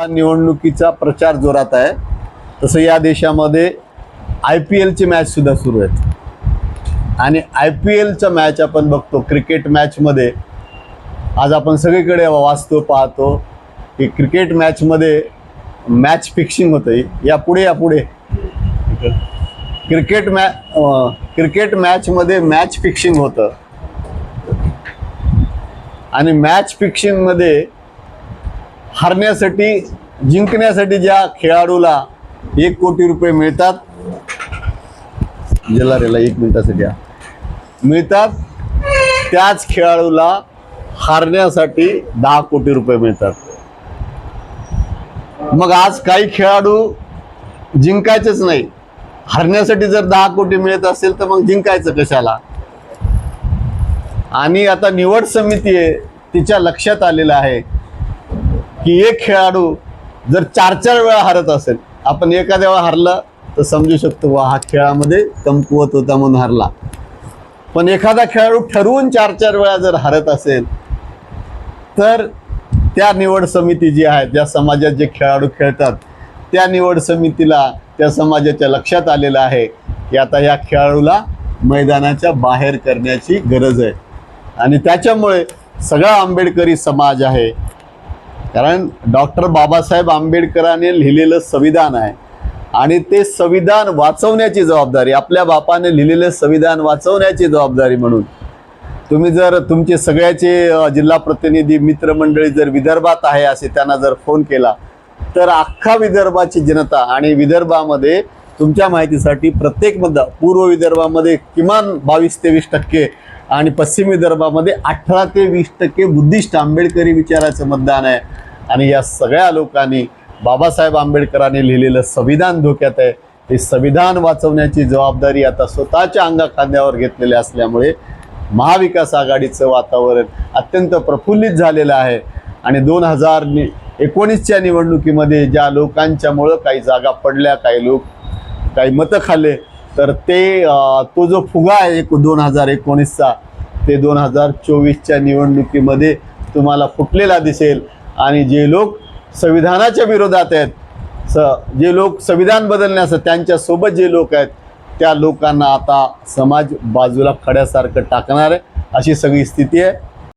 निवडणुकीचा प्रचार जोरात आहे. तसं या देशामध्ये आय पी एलची मॅच सुद्धा सुरू आहेत. आणि आय पी एलच्या मॅच आपण बघतो क्रिकेट मॅचमध्ये आज आपण सगळीकडे वाचतो पाहतो की क्रिकेट मॅचमध्ये मॅच फिक्सिंग होतं या पुढे या पुढे क्रिकेट मॅ क्रिकेट मॅचमध्ये मॅच फिक्सिंग होतं. आणि मॅच फिक्सिंगमध्ये हरण्यासाठी जिंकण्यासाठी ज्या खेळाडूला एक कोटी रुपये मिळतात जलारेला एक मिनिटासाठी मिळतात त्याच खेळाडूला हारण्यासाठी दहा कोटी रुपये मिळतात. मग आज काही खेळाडू जिंकायचेच नाही. हरण्यासाठी जर दहा कोटी मिळत असेल तर मग जिंकायचं कशाला? आणि आता निवड समिती आहे तिच्या लक्षात आलेलं आहे. की एक खेळाडू जर चार चार वेळा हरत असेल आपण एखाद्या वेळा हरला तर समजू शकतो वा हा खेळामध्ये कमकुवत होता म्हणून हरला. पण एखादा खेळाडू ठरवून चार चार वेळा जर हरत असेल तर त्या निवड समिती जी आहे ज्या समाजात जे खेळाडू खेळतात त्या निवड समितीला त्या समाजाच्या लक्षात आलेलं आहे की आता या खेळाडूला मैदानाच्या बाहेर करण्याची गरज आहे. आणि त्याच्यामुळे सगळा आंबेडकरी समाज आहे कारण डॉक्टर बाबासाहेब आंबेडकरांनी लिहिलेलं संविधान आहे. आणि ते संविधान वाचवण्याची जबाबदारी आपल्या बापाने लिहिलेलं संविधान वाचवण्याची जबाबदारी म्हणून. तुम्ही जर तुमचे सगळ्याचे जिल्हा प्रतिनिधी मित्रमंडळी जर विदर्भात आहे असे त्यांना जर फोन केला तर अख्खा विदर्भाची जनता आणि विदर्भामध्ये तुमच्या माहितीसाठी प्रत्येक मतदार पूर्व विदर्भामध्ये किमान बावीस तेवीस टक्के आणि पश्चिम विदर्भामध्ये अठरा ते वीस टक्के बुद्धिस्ट आंबेडकरी विचाराचं मतदान आहे. आणि या सगळ्या लोकांनी बाबासाहेब आंबेडकरांनी लिहिलेलं संविधान धोक्यात आहे. हे संविधान वाचवण्याची जबाबदारी आता स्वतःच्या अंगा खांद्यावर घेतलेली असल्यामुळे महाविकास आघाडीचं वातावरण अत्यंत प्रफुल्लित झालेलं आहे. आणि दोन हजार नि एकोणीसच्या निवडणुकीमध्ये ज्या लोकांच्यामुळं काही जागा पडल्या काही लोक काही मतं खाल्ले तर ते तो जो फुगा आहे एक दोन हजार एकोणीसचा ते दोन हजार चोवीसच्या निवडणुकीमध्ये तुम्हाला फुटलेला दिसेल. आणि जे लोक संविधानाच्या विरोधात आहेत स जे लोक संविधान बदलण्याचं त्यांच्यासोबत जे लोक आहेत त्या लोकांना आता समाज बाजूला खड्यासारखं टाकणार आहे अशी सगळी स्थिती आहे.